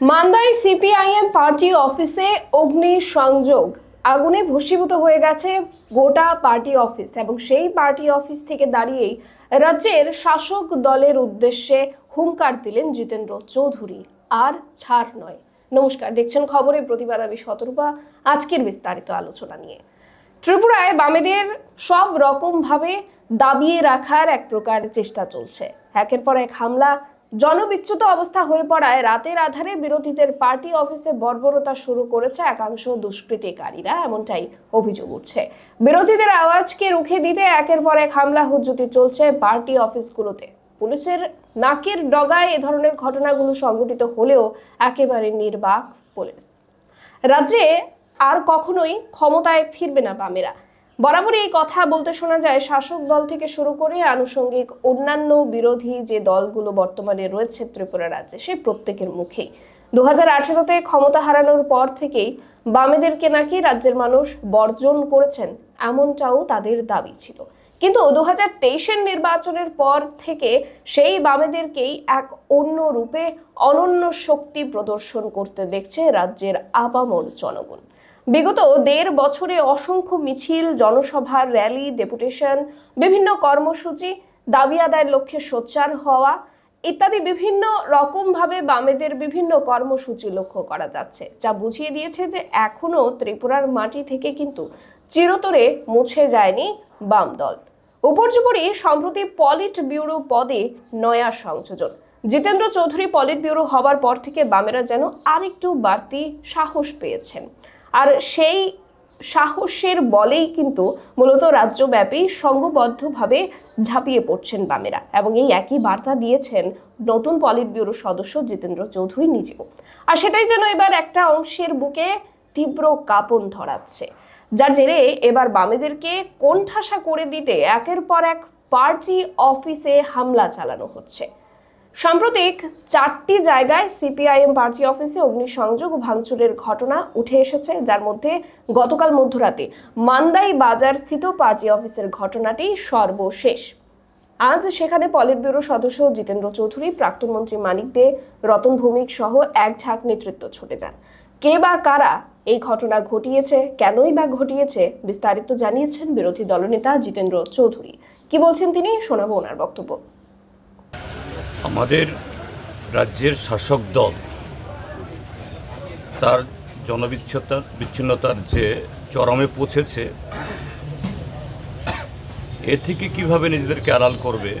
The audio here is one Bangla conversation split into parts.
মান্দায় সিপিআইএম পার্টি অফিসে অগ্নি সংযোগ। আগুনে ভস্মীভূত হয়ে গেছে গোটা পার্টি অফিস এবং সেই পার্টি অফিস থেকে দাঁড়িয়েই রাজ্যের শাসক দলের উদ্দেশ্যে হুঙ্কার দিলেন জিতেন্দ্র চৌধুরী। আর ছাড় নয়। নমস্কার, দেখছেন খবরে প্রতিবাদ। আমি শতরূপা। আজকের বিস্তারিত আলোচনা নিয়ে। ত্রিপুরায় বামেদের সব রকমভাবে দাবিয়ে রাখার এক প্রকার চেষ্টা চলছে। একের পর এক হামলা জনবিচ্যুত অবস্থা হয়ে পড়ায় রাতের আধারে বিরোধীদের পার্টি অফিসে বর্বরতা শুরু করেছে একাংশ দুষ্কৃতিকারীরা, এমনটাই অভিযোগ উঠছে। বিরোধীদের আওয়াজকে রুখে দিতে একের পর এক হামলা হুজ্জুতি চলছে পার্টি অফিসগুলোতে। পুলিশের নাকের ডগায় এ ধরনের ঘটনাগুলো সংঘটিত হলেও একেবারে নির্বাক পুলিশ। রাজ্যে আর কখনোই ক্ষমতায় ফিরবে না বামেরা। বরাবরই এই কথা বলতে শোনা যায়, শাসক দল থেকে শুরু করে আনুষঙ্গিক অন্যান্য বিরোধী যে দলগুলো বর্তমানে রয়েছে ত্রিপুরা রাজ্যে, সে প্রত্যেকের মুখেই। দু হাজার আঠেরোতে ক্ষমতা হারানোর পর থেকেই বামেদেরকে নাকি রাজ্যের মানুষ বর্জন করেছেন, এমনটাও তাদের দাবি ছিল। কিন্তু দু হাজার তেইশের নির্বাচনের পর থেকে সেই বামেদেরকেই এক অন্য রূপে অনন্য শক্তি প্রদর্শন করতে দেখছে রাজ্যের আপামর জনগণ। বিগত দেড় বছরে অসংখ্য মিছিল জনসভার র্যালি, ডেপুটেশন, বিভিন্ন কর্মসূচি, দাবি আদায়ের লক্ষ্যে সোচ্চার হওয়া ইত্যাদি বিভিন্ন রকমভাবে বামেদের বিভিন্ন কর্মসূচি লক্ষ্য করা যাচ্ছে, যা বুঝিয়ে দিয়েছে যে এখনও ত্রিপুরার মাটি থেকে কিন্তু চিরতরে মুছে যায়নি বাম দল। উপর্যুপরি সম্প্রতি পলিট ব্যুরো পদে নয়া সংযোজন। জিতেন্দ্র চৌধুরী পলিট ব্যুরো হবার পর থেকে বামেরা যেন আরেকটু বাড়তি সাহস পেয়েছেন। আর সেই সাহসের বলেই কিন্তু মূলত রাজ্যব্যাপী সংঘবদ্ধভাবে ঝাঁপিয়ে পড়ছেন বামেরা এবং এই একই বার্তা দিয়েছেন নতুন পলিট ব্যুরো সদস্য জিতেন্দ্র চৌধুরী নিজেও। আর সেটাই যেন এবার একটা অংশের বুকে তীব্র কাঁপন ধরাচ্ছে। যার জেরে এবার বামেদেরকে কোণঠাসা করে দিতে একের পর এক পার্টি অফিসে হামলা চালানো হচ্ছে। সাম্প্রতিক চারটি জায়গায় সিপিআইএম পার্টি অফিসে অগ্নিসংযোগ ভাঙচুরের ঘটনা উঠে এসেছে, যার মধ্যে গতকাল মধ্যরাতে মান্দাই বাজার স্থিত পার্টি অফিসের ঘটনাটি সর্বশেষ। আজ সেখানে পলিট ব্যুরো সদস্য জিতেন্দ্র চৌধুরী, প্রাক্তন মন্ত্রী মানিক দে, রতন ভৌমিক সহ এক ঝাঁক নেতৃত্ব ছুটে যান। কে বা কারা এই ঘটনা ঘটিয়েছে, কেনই বা ঘটিয়েছে, বিস্তারিত জানিয়েছেন বিরোধী দলনেতা জিতেন্দ্র চৌধুরী। কি বলছেন তিনি, শোনাবো ওনার বক্তব্য। আমাদের রাজ্যের শাসক দল, তার জনবিচ্ছতা বিচ্ছিন্নতার যে চরমে পৌঁছেছে, এ থেকে কীভাবে নিজেদেরকে আড়াল করবে?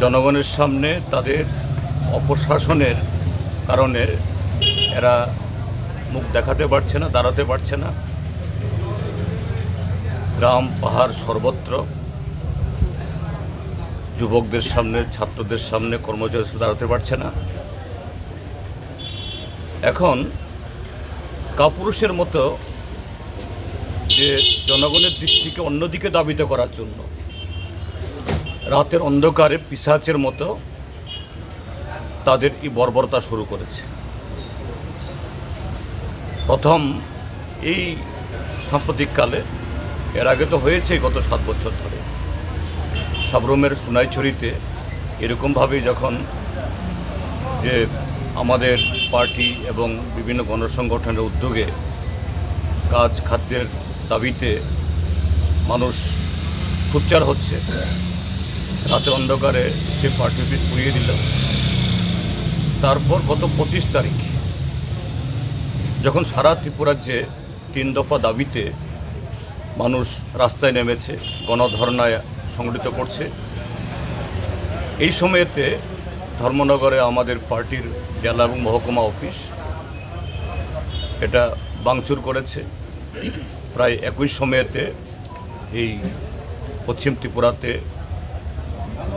জনগণের সামনে তাদের অপশাসনের কারণে এরা মুখ দেখাতে পারছে না, দাঁড়াতে পারছে না। গ্রাম পাহাড় সর্বত্র যুবকদের সামনে, ছাত্রদের সামনে কর্মচারী দাঁড়াতে পারছে না। এখন কাপুরুষের মতো যে জনগণের দৃষ্টিকে অন্যদিকে দাবিত করার জন্য, রাতের অন্ধকারে পিসাচের মতো তাদের এই বর্বরতা শুরু করেছে। প্রথম এই সাম্প্রতিককালে, এর আগে তো হয়েছে গত সাত বছর ধরে। সাবরুমের সোনাইছড়িতে এরকমভাবেই যখন যে আমাদের পার্টি এবং বিভিন্ন গণসংগঠনের উদ্যোগে কাজ খাদ্যের দাবিতে মানুষ ফুচ্চার হচ্ছে, রাতে অন্ধকারে সে পার্টি অফিস পুড়িয়ে দিল। তারপর গত পঁচিশ তারিখ যখন সারা ত্রিপুরাজ্যে তিন দফা দাবিতে মানুষ রাস্তায় নেমেছে, গণধর্নায় সংগঠিত করছে। এই সময়েতে ধর্মনগরে আমাদের পার্টির জেলা এবং মহকুমা অফিস এটা বাংচুর করেছে। প্রায় একই সময়েতে এই পশ্চিম ত্রিপুরাতে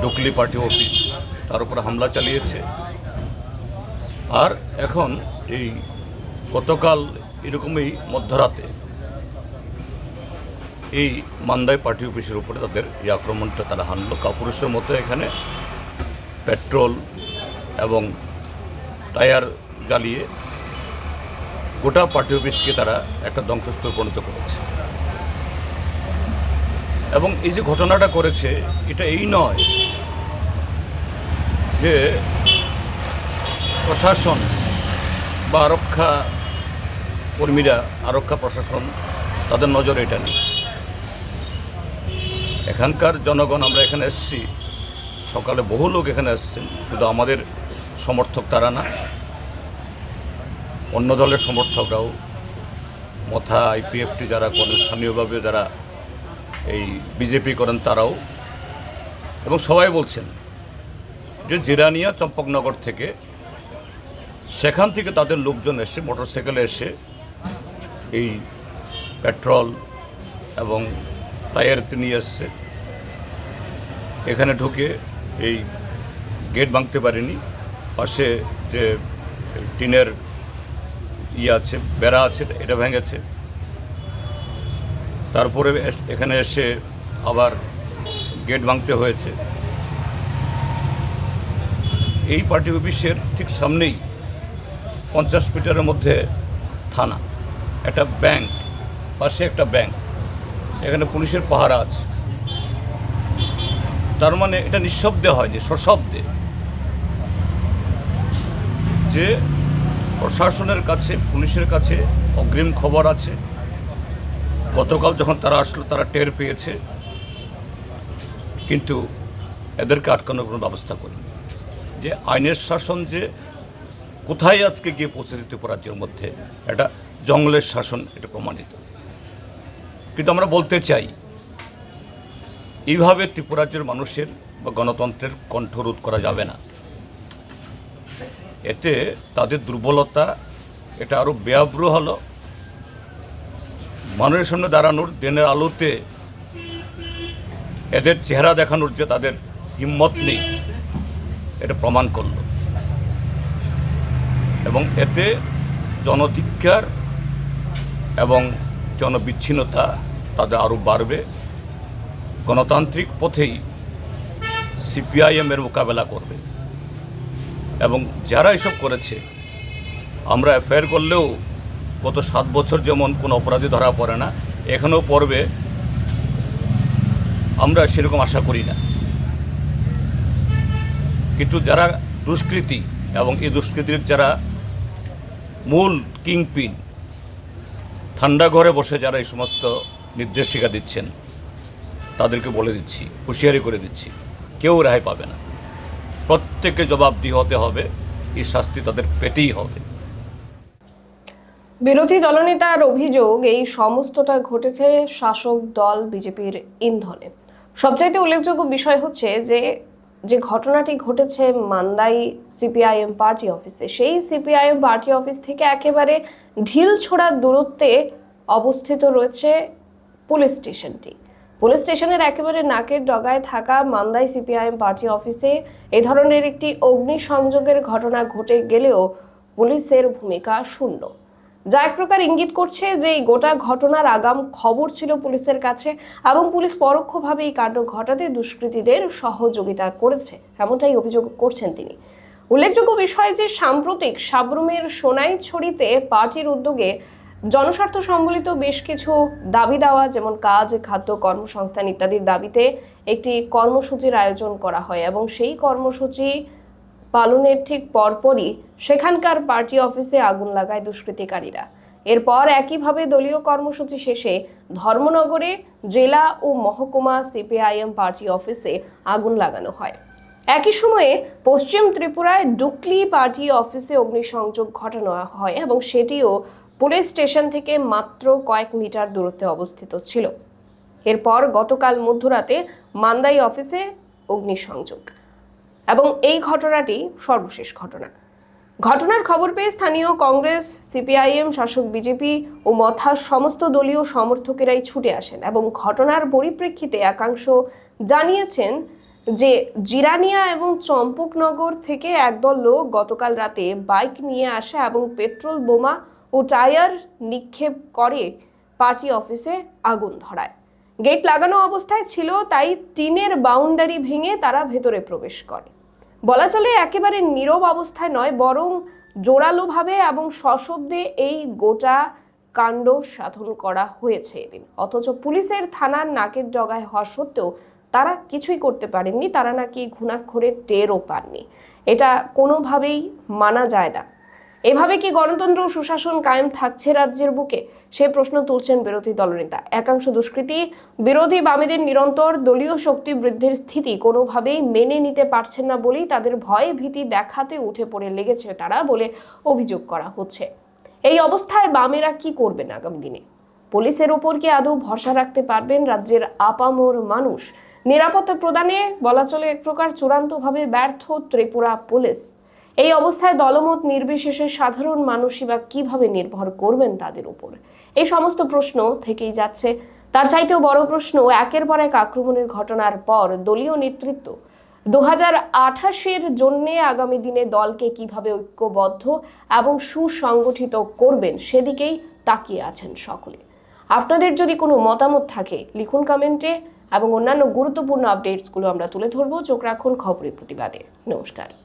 ডুকলি পার্টি অফিস তার উপর হামলা চালিয়েছে। আর এখন এই গতকাল এরকমই মধ্যরাতে এই মান্দায় পার্টি অফিসের উপরে তাদের এই আক্রমণটা তারা হানলো। কাপুরুষের মতো এখানে পেট্রোল এবং টায়ার জ্বালিয়ে গোটা পার্টি অফিসকে তারা একটা ধ্বংসস্তূপে পরিণত করেছে। এবং এই যে ঘটনাটা করেছে, এটা এই নয় যে প্রশাসন বা আরক্ষা কর্মীরা, আরক্ষা প্রশাসন তাদের নজরে এটা নেই। এখানকার জনগণ, আমরা এখানে এসেছি। সকালে বহু লোক এখানে এসেছেন শুধু আমাদের সমর্থক তারা না, অন্য দলের সমর্থকরাও, মথা, আইপিএফটি যারা করেন, স্থানীয়ভাবে যারা এই বিজেপি করেন তারাও। এবং সবাই বলছেন যে জিরানিয়া চম্পকনগর থেকে সেখান থেকে তাদের লোকজন এসে, মোটরসাইকেলে এসে এই পেট্রোল এবং টায়ার নিয়ে এসছে এখানে ঢুকে এই গেট ভাঙতে পারেনি। পাশে যে টিনের ইয়ে আছে, বেড়া আছে, এটা ভেঙেছে। তারপরে এখানে এসে আবার গেট ভাঙতে হয়েছে। এই পার্টি অফিসের ঠিক সামনেই পঞ্চাশ মিটারের মধ্যে থানা, একটা ব্যাংক, পাশে একটা ব্যাংক। এখানে পুলিশের পাহারা আছে। তার মানে এটা নিঃশব্দে হয় যে সশব্দে। যে প্রশাসনের কাছে, পুলিশের কাছে অগ্রিম খবর আছে। গতকাল যখন তারা আসলো, তারা টের পেয়েছে। কিন্তু এদেরকে আটকানোর কোনো ব্যবস্থা করেনি। যে আইনের শাসন যে কোথায় আজকে গিয়ে পৌঁছেছে ত্রিপুরাজ্যের মধ্যে, এটা জঙ্গলের শাসন, এটা প্রমাণিত। কিন্তু আমরা বলতে চাই, এইভাবে ত্রিপুরাজ্যের মানুষের বা গণতন্ত্রের কণ্ঠরোধ করা যাবে না। এতে তাদের দুর্বলতা, এটা আরও বেআব্র হলো। মানুষের সামনে দাঁড়ানোর দিনের আলোতে এদের চেহারা দেখানোর যে তাদের হিম্মত নেই, এটা প্রমাণ করল। এবং এতে জনধিক্ষার এবং জনবিচ্ছিন্নতা তাদের আরও বাড়বে। গণতান্ত্রিক পথেই সিপিআইএমের মোকাবেলা করবে। এবং যারা এসব করেছে, আমরা এফআইআর করলেও গত সাত বছর যেমন কোনো অপরাধী ধরা পড়ে না, এখনও পড়বে। আমরা সেরকম আশা করি না। কিন্তু যারা দুষ্কৃতী এবং এই দুষ্কৃতির যারা মূল কিংপিন ঠান্ডা ঘরে বসে যারা এই সমস্ত নির্দেশিকা দিচ্ছেন, তাদেরকে বলে দিচ্ছি, হুঁশিয়ারি করে দিচ্ছি, কেউ রেহাই পাবে না। প্রত্যেককে জবাবদিহি হতে হবে, এই শাস্তি তাদের পেতেই হবে। বিরোধী দলনেতার অভিযোগ, এই সমস্তটা ঘটেছে শাসক দল, বিজেপির ইন্ধনে। সবচাইতে উল্লেখযোগ্য বিষয় হচ্ছে যে যে ঘটনাটি ঘটেছে মান্দাই সিপিআইএম পার্টি অফিসে, সেই সিপিআইএম পার্টি অফিস থেকে একেবারে ঢিল ছোড়ার দূরত্বে অবস্থিত রয়েছে পুলিশ স্টেশনটি। পুলিশ স্টেশনের একেবারে নাকের ডগায় থাকা মান্দাই সিপিআইএম পার্টি অফিসে এ ধরনের একটি অগ্নিসংযোগের ঘটনা ঘটে গেলেও পুলিশের ভূমিকা শূন্য। যা এক প্রকার ইঙ্গিত করছে যে এই গোটা ঘটনার আগাম খবর ছিল পুলিশের কাছে এবং পুলিশ পরোক্ষভাবে এই কাণ্ড ঘটাতে দুষ্কৃতীদের সহযোগিতা করেছে, এমনটাই অভিযোগ করছেন তিনি। উল্লেখযোগ্য বিষয় যে সাম্প্রতিক সাবরুমের সোনাইছড়িতে পার্টির উদ্যোগে জনস্বার্থ সম্বলিত বেশ কিছু দাবি দেওয়া, যেমন কাজ, খাদ্য, কর্মসংস্থান ইত্যাদির দাবিতে একটি কর্মসূচির আয়োজন করা হয় এবং সেই কর্মসূচি পালনের ঠিক পরপরই সেখানকার পার্টি অফিসে আগুন লাগায় দুষ্কৃতিকারীরা। এরপর একইভাবে দলীয় কর্মসূচি শেষে ধর্মনগরে জেলা ও মহকুমা সিপিআইএম পার্টি অফিসে আগুন লাগানো হয়। একই সময়ে পশ্চিম ত্রিপুরায় ডুকলি পার্টি অফিসে অগ্নিসংযোগ ঘটানো হয় এবং সেটিও পুলিশ স্টেশন থেকে মাত্র কয়েক মিটার দূরত্বে অবস্থিত ছিল। এরপর গতকাল মধ্যরাতে মান্দাই অফিসে অগ্নিসংযোগ। এবং এই ঘটনাটি সর্বশেষ ঘটনা। ঘটনার খবর পেয়ে স্থানীয় কংগ্রেস, সিপিআইএম, শাসক বিজেপি ও মথার সমস্ত দলীয় সমর্থকেরাই ছুটে আসেন এবং ঘটনার পরিপ্রেক্ষিতে একাংশ জানিয়েছেন যে জিরানিয়া এবং চম্পকনগর থেকে একদল লোক গতকাল রাতে বাইক নিয়ে আসা এবং পেট্রোল, বোমা ও টায়ার নিক্ষেপ করে পার্টি অফিসে আগুন ধরায়। গেট লাগানো অবস্থায় ছিল, তাই টিনের বাউন্ডারি ভেঙে তারা ভেতরে প্রবেশ করে। বলা চলে একেবারে নীরব অবস্থায় নয়, বরং জোরালোভাবে এবং সশব্দে এই গোটা কাণ্ড সাধন করা হয়েছে এদিন। অথচ পুলিশের থানার নাকের ডগায় হওয়া সত্ত্বেও তারা কিছুই করতে পারেননি, তারা নাকি ঘুণাক্ষরে টেরও পাননি। এটা কোনোভাবেই মানা যায় না। এভাবে কি গণতন্ত্র সুশাসন কায়েম থাকছে রাজ্যের বুকে? সে প্রশ্ন তুলছেন বিরোধী দলনেতা। একাংশ দুষ্কৃতী, বিরোধী বামেদের নিরন্তর দলীয় শক্তি বৃদ্ধির স্থিতি কোনোভাবেই মেনে নিতে পারছেন না বলেই তাদের ভয় ভীতি দেখাতে উঠে পড়ে লেগেছে তারা বলে অভিযোগ করা হচ্ছে। এই অবস্থায় বামেরা কি করবেন আগামী দিনে? পুলিশের ওপর কি আদৌ ভরসা রাখতে পারবেন রাজ্যের আপামর মানুষ? নিরাপত্তা প্রদানে বলা চলে এক প্রকার চূড়ান্তভাবে ব্যর্থ ত্রিপুরা পুলিশ। এই অবস্থায় দলমত নির্বিশেষে সাধারণ মানুষই বা কীভাবে নির্ভর করবেন তাদের উপর? এই সমস্ত প্রশ্ন থেকেই যাচ্ছে। তার চাইতেও বড় প্রশ্ন, একের পর এক আক্রমণের ঘটনার পর দলীয় নেতৃত্ব দু হাজার আঠাশের জন্যে আগামী দিনে দলকে কীভাবে ঐক্যবদ্ধ এবং সুসংগঠিত করবেন সেদিকেই তাকিয়ে আছেন সকলে। আপনাদের যদি কোনো মতামত থাকে, লিখুন কমেন্টে এবং অন্যান্য গুরুত্বপূর্ণ আপডেটসগুলো আমরা তুলে ধরবো। চোখ রাখুন খবরের প্রতিবাদে। নমস্কার।